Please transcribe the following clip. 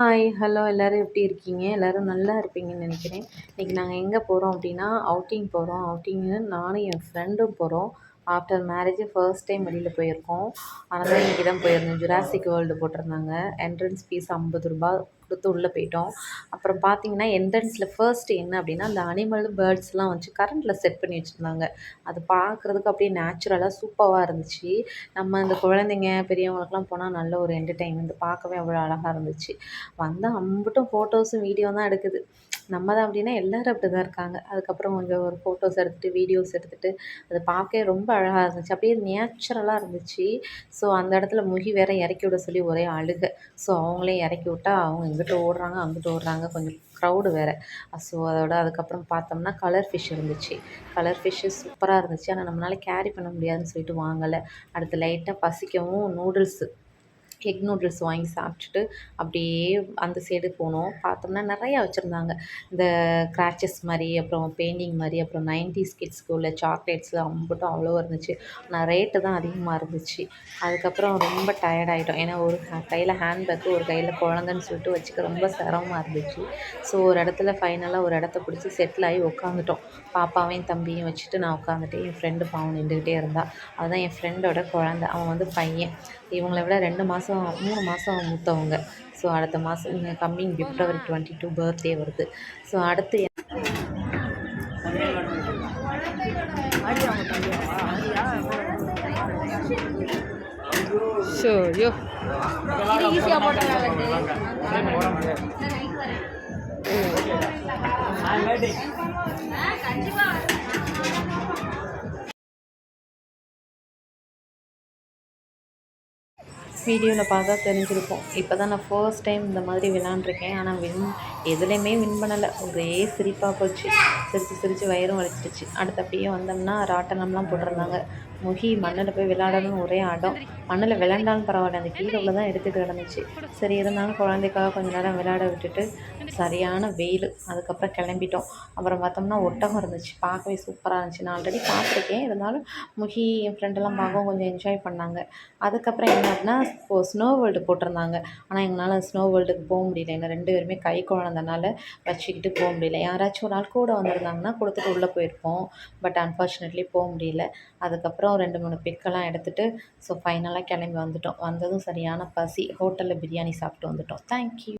Hi hello எல்லோரும் எப்படி இருக்கீங்க? எல்லோரும் நல்லா இருப்பீங்கன்னு நினைக்கிறேன். இன்றைக்கி நாங்கள் எங்கே போகிறோம் அப்படின்னா அவுட்டிங் போகிறோம் அவுட்டிங்னு நானும் என் ஃப்ரெண்டும் போகிறோம் ஆஃப்டர் மேரேஜ் ஃபர்ஸ்ட் டைம் வெளியில் போயிருக்கோம். அதனால் இன்றைக்கி தான் போயிருந்தோம். ஜுராசிக் வேர்ல்டு போட்டிருந்தாங்க. என்ட்ரன்ஸ் ஃபீஸ் ஐம்பது ரூபா கொடுத்து உள்ளே போயிட்டோம். அப்புறம் பார்த்தீங்கன்னா என்ட்ரன்ஸில் ஃபர்ஸ்ட் என்ன அப்படின்னா அந்த அனிமல் பேர்ட்ஸ்லாம் வச்சு கரண்டில் செட் பண்ணி வச்சுருந்தாங்க. அது பார்க்குறதுக்கு அப்படியே நேச்சுரலாக சூப்பராக இருந்துச்சு. நம்ம இந்த குழந்தைங்க பெரியவங்களுக்குலாம் போனால் நல்ல ஒரு என்டர்டெயின்மெண்ட் பார்க்கவே அவ்வளோ அழகாக இருந்துச்சு. வந்தால் அம்பட்டும் ஃபோட்டோஸும் வீடியோ தான் எடுக்குது. நம்ம தான் அப்படின்னா எல்லோரும் அப்படி தான் இருக்காங்க. அதுக்கப்புறம் கொஞ்சம் ஒரு ஃபோட்டோஸ் எடுத்துகிட்டு வீடியோஸ் எடுத்துகிட்டு அதை பார்க்கவே ரொம்ப அழகாக இருந்துச்சு. அப்படியே நேச்சுரலாக இருந்துச்சு. ஸோ அந்த இடத்துல முகி வேற இறக்கி விட சொல்லி ஒரே அழுக. ஸோ அவங்களே இறக்கி விட்டா அவங்க இங்கிட்டு ஓடுறாங்க அங்கிட்டு ஓடுறாங்க. கொஞ்சம் க்ரௌடு வேறு. ஸோ அதோட அதுக்கப்புறம் பார்த்தோம்னா கலர் ஃபிஷ் இருந்துச்சு. கலர் ஃபிஷ்ஷு சூப்பராக இருந்துச்சு. ஆனால் நம்மளால் கேரி பண்ண முடியாதுன்னு சொல்லிட்டு வாங்கலை. அடுத்து லைட்டாக பசிக்கவும் நூடுல்ஸு எக் நூடுல்ஸ் வாங்கி சாப்பிட்டுட்டு அப்படியே அந்த சைடு போனோம். பார்த்தோம்னா நிறையா வச்சுருந்தாங்க. இந்த கிராச்சஸ் மாதிரி அப்புறம் பெயிண்டிங் மாதிரி அப்புறம் நைன்டிஸ் கிட்ஸ்க்கு உள்ள சாக்லேட்ஸு அம்பட்டும் அவ்வளோ இருந்துச்சு. ஆனால் ரேட்டு தான் அதிகமாக இருந்துச்சு. அதுக்கப்புறம் ரொம்ப டயர்ட் ஆகிட்டோம் ஏன்னா ஒரு கையில் ஹேண்ட்பேக்கு ஒரு கையில் குழந்தன்னு சொல்லிட்டு வச்சுக்க ரொம்ப சிரமமாக இருந்துச்சு. ஸோ ஒரு இடத்துல ஃபைனலாக ஒரு இடத்த பிடிச்சி செட்டில் ஆகி உட்காந்துட்டோம் பாப்பாவையும் தம்பியும் வச்சுட்டு நான் உட்காந்துட்டு என் ஃப்ரெண்டு பாவம் நின்றுக்கிட்டே இருந்தாள் அதுதான் என் ஃப்ரெண்டோட குழந்த. அவன் வந்து பையன். இவங்களை விட ரெண்டு மாதம் மூணு மாதம் மூத்தவங்க. ஸோ அடுத்த மாதம் coming February twenty two birthday வருது. ஸோ அடுத்து ஷோ ஐயோ வீடியோவில் பார்த்தா தெரிஞ்சிருக்கும். இப்போ தான் நான் ஃபர்ஸ்ட் டைம் இந்த மாதிரி விளாண்டுருக்கேன். ஆனால் வின் எதுலேயுமே வின் பண்ணலை. ஒரே சிரிப்பாக போச்சு. சிரித்து சிரித்து வயிறும் வலிச்சிடுச்சு. அடுத்தப்படியே வந்தோம்னா ராட்டனம்லாம் போட்டிருந்தாங்க. முகி மண்ணில் போய் விளையாடணும்னு ஒரே ஆடம் மண்ணில் விளையாண்டாலும் பரவாயில்ல. அந்த கீழே உள்ள தான் எடுத்துகிட்டு கிடந்துச்சு சரி இருந்தாலும் குழந்தைக்காக கொஞ்ச நேரம் விளையாட விட்டுட்டு சரியான வெயில். அதுக்கப்புறம் கிளம்பிட்டோம். அப்புறம் பார்த்தோம்னா ஒட்டகம் இருந்துச்சு. பார்க்கவே சூப்பராக இருந்துச்சு. நான் ஆல்ரெடி பார்த்துருக்கேன். இருந்தாலும் முகி என் ஃப்ரெண்டெல்லாம் பார்க்கவும் கொஞ்சம் என்ஜாய் பண்ணாங்க. அதுக்கப்புறம் என்ன அப்படின்னா இப்போ ஸ்னோ வேர்ல்டு போட்டிருந்தாங்க. ஆனால் எங்களால் ஸ்னோ வேர்ல்டுக்கு போக முடியல. எங்கள் ரெண்டு பேருமே கை குழந்தனால வச்சுக்கிட்டு போக முடியல. யாராச்சும் ஒரு நாள் கூட வந்திருந்தாங்கன்னா கொடுத்துட்டு உள்ளே போயிருப்போம். பட் அன்ஃபார்ச்சுனேட்லி போக முடியல. அதுக்கப்புறம் அப்புறம் ரெண்டு மூணு பிக்கெல்லாம் எடுத்துகிட்டு ஸோ ஃபைனலாக கிளம்பி வந்துவிட்டோம் வந்ததும் சரியான பசி. ஹோட்டலில் பிரியாணி சாப்பிட்டு வந்துவிட்டோம் தேங்க்யூ